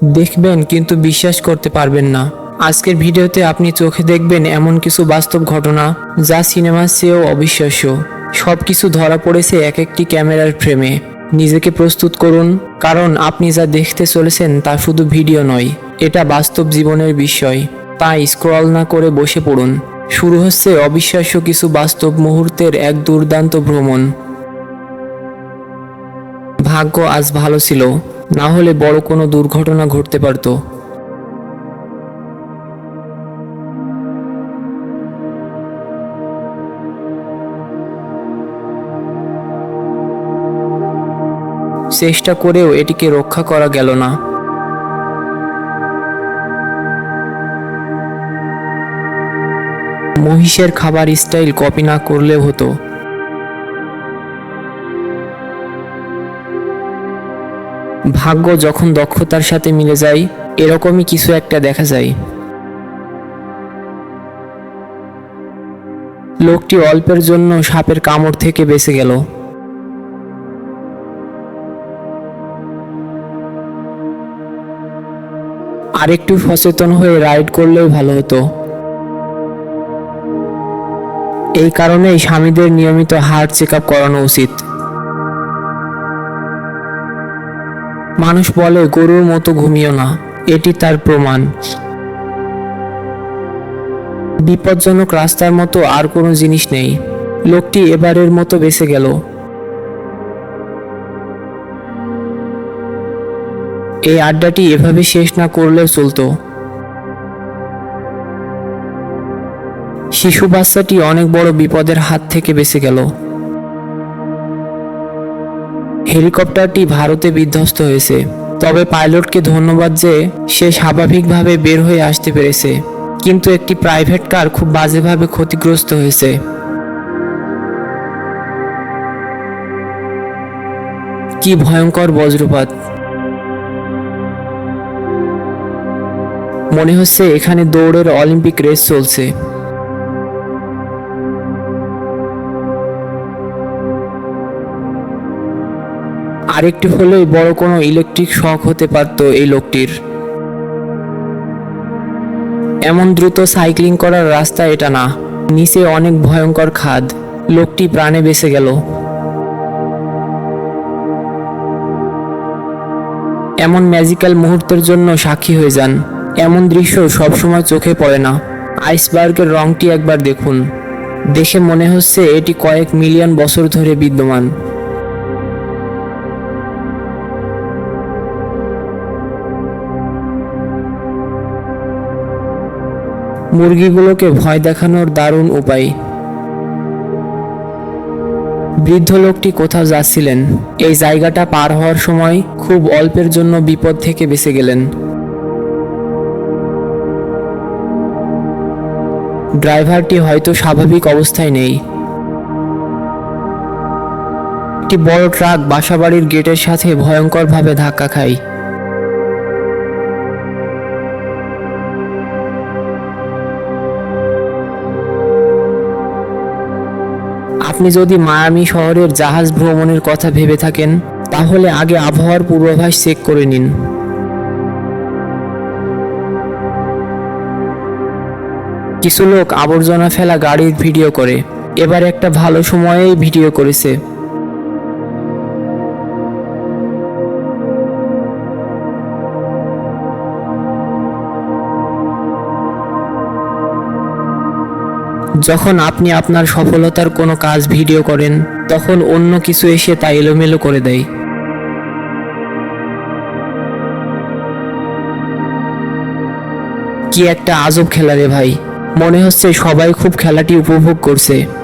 দেখবেন কিন্তু বিশ্বাস করতে পারবেন না। আজকের ভিডিওতে আপনি চোখে দেখবেন এমন কিছু বাস্তব ঘটনা যা সিনেমার চেয়েও অবিশ্বাস্য। সব কিছু ধরা পড়েছে এক একটি ক্যামেরার ফ্রেমে। নিজেকে প্রস্তুত করুন, কারণ আপনি যা দেখতে চলেছেন তা শুধু ভিডিও নয়, এটা বাস্তব জীবনের বিষয়। তাই স্ক্রল না করে বসে পড়ুন। শুরু হচ্ছে অবিশ্বাস্য কিছু বাস্তব মুহূর্তের এক দুর্দান্ত ভ্রমণ। ভাগ্য আজ ভালো ছিল। না হলে বড় কোনো দুর্ঘটনা ঘটতে পারত। চেষ্টা করেও এটিকে রক্ষা করা গেল না। মহিষের খাবার স্টাইল কপি না করলেও হতো। ভাগ্য যখন দক্ষতার সাথে মিলে যায়, এরকমই কিছু একটা দেখা যায়। লোকটি অল্পের জন্য সাপের কামড় থেকে বেঁচে গেল। আরেকটু সচেতন হয়ে রাইড করলেও ভালো হতো। এই কারণেই স্বামীদের নিয়মিত হার্ট চেক আপ করানো উচিত। মানুষ বলে, গরুর মতো ঘুমিও না। এটি তার প্রমাণ। বিপজ্জনক রাস্তার মতো আর কোনো জিনিস নেই। লোকটি এবারের মতো বেঁচে গেল। এই আড্ডাটি এভাবে শেষ না করলেও চলতো। শিশু বাচ্চাটি অনেক বড় বিপদের হাত থেকে বেঁচে গেল। হেলিকপ্টারটি ভারতে বিধ্বস্ত হয়েছে। তবে পাইলটকে ধন্যবাদ যে সে স্বাভাবিকভাবে বের হয়ে আসতে পেরেছে। কিন্তু একটি প্রাইভেট কার খুব বাজেভাবে ক্ষতিগ্রস্ত হয়েছে। কি ভয়ঙ্কর বজ্রপাত। মনে হচ্ছে এখানে দৌড়ের অলিম্পিক রেস চলছে। আরেকটু হলেই বড় কোনো ইলেকট্রিক শক হতে পারত এই লোকটির। এমন দ্রুত সাইক্লিং করার রাস্তা এটা না। নিচে অনেক ভয়ঙ্কর খাদ। লোকটি প্রাণে বেঁচে গেল। এমন ম্যাজিক্যাল মুহূর্তের জন্য সাক্ষী হয়ে যান। এমন দৃশ্য সবসময় চোখে পড়ে না। আইসবার্গের রংটি একবার দেখুন। দেখে মনে হচ্ছে এটি কয়েক মিলিয়ন বছর ধরে বিদ্যমান। মুরগিগুলোকে ভয় দেখানোর দারুণ উপায়। বৃদ্ধ লোকটি কোথাও যাচ্ছিলেন। এই জায়গাটা পার হওয়ার সময় খুব অল্পের জন্য বিপদ থেকে বেঁচে গেলেন। ড্রাইভারটি হয়তো স্বাভাবিক অবস্থায় নেই। একটি বড় ট্রাক বাসাবাড়ির গেটের সাথে ভয়ঙ্করভাবে ধাক্কা খায়। আপনি যদি মায়ামি শহরের জাহাজ ভ্রমণের কথা ভেবে থাকেন, তাহলে আগে আবহাওয়ার পূর্বাভাস চেক করে নিন। কিছু লোক আবর্জনা ফেলা গাড়ির ভিডিও করে। এবার একটা ভালো সময়েই ভিডিও করেছে। যখন আপনি আপনার সফলতার কোনো কাজ ভিডিও করেন, তখন অন্য কিছু এসে তা এলোমেলো করে দেয়। কি একটা আজব খেলা রে ভাই। মনে হচ্ছে সবাই খুব খেলাটি উপভোগ করছে।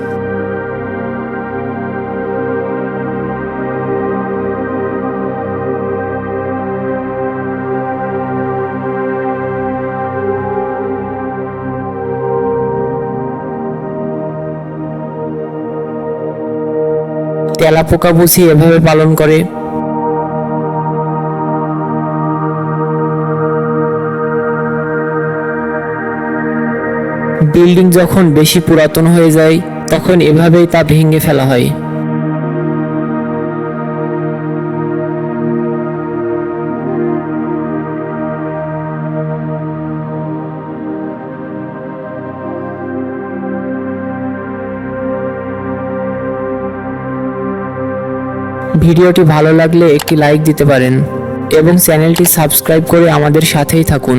তেলাপোকা বুঝি এভাবে পালন করে। বিল্ডিং যখন বেশি পুরাতন হয়ে যায়, তখন এভাবেই তা ভেঙে ফেলা হয়। ভিডিওটি ভালো লাগলে একটি লাইক দিতে পারেন এবং চ্যানেলটি সাবস্ক্রাইব করে আমাদের সাথেই থাকুন।